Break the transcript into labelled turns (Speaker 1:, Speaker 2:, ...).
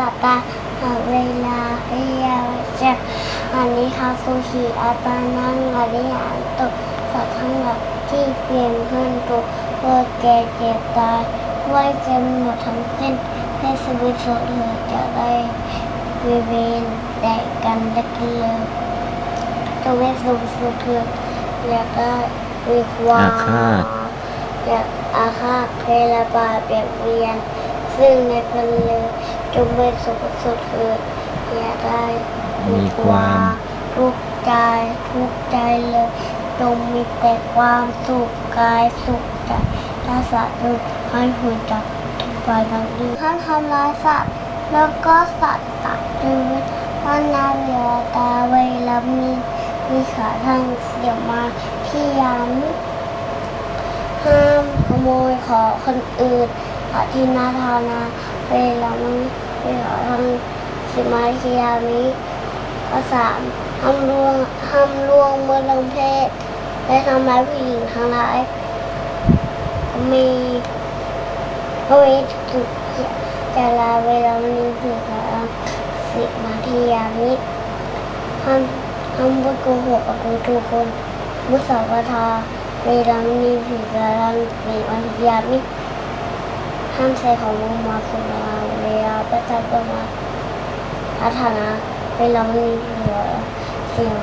Speaker 1: สัตตาหาเวลาเฮียจะอันนี้คาฟูชีอาตานังอริยานตุสัตว์ทั้งหลายที่เปลี่ยนเพื่อนตัวเกิดแก่เจ็บตายว้เต็มหมดทั้งสิ้นให้ชีวิตสุดเลยจะได้วิเวนแต่กันและกันเลยจะไม่สูงสุดเลยอยากได้วิวา
Speaker 2: อาฆาต
Speaker 1: อยากอาฆาตเพลบาเปรียบเวียน ซึ่งในกันเลย จงเป็นสุขสุดเลยอย่าได้
Speaker 2: มีความ
Speaker 1: ทุกข์ใจทุกข์ใจเลยจงมีแต่ความสุขกายสุขใจถ้าสัตว์ดูให้หุ่นจับทุกฝ่ายทั้งดีท่านทำร้ายสัตว์แล้วก็สัตว์ตัดชีวิตท่านนาเวลาตาเวลามีมีขาทางเสียมาที่ยามห้ามขโมยของคนอื่น อาทินาทานาเวลามันเวลาทางสิมาชิยามิข้อสามห้ามล่วงห้ามล่วงเมื่อลงเพศ และทำร้ายผู้หญิงทั้งหลาย มีก็มีถูกจะลาเวลามันถึงแล้วสิมาทิยามิห้ามห้ามพูดโกหกกับทุกคนมุสาวาทาเวลามีผีกำลังมีวันยามิ ห้านใช้ของมุมาคุณมาเวลาประจับประมาพัฒนาเวลามีผีเสียง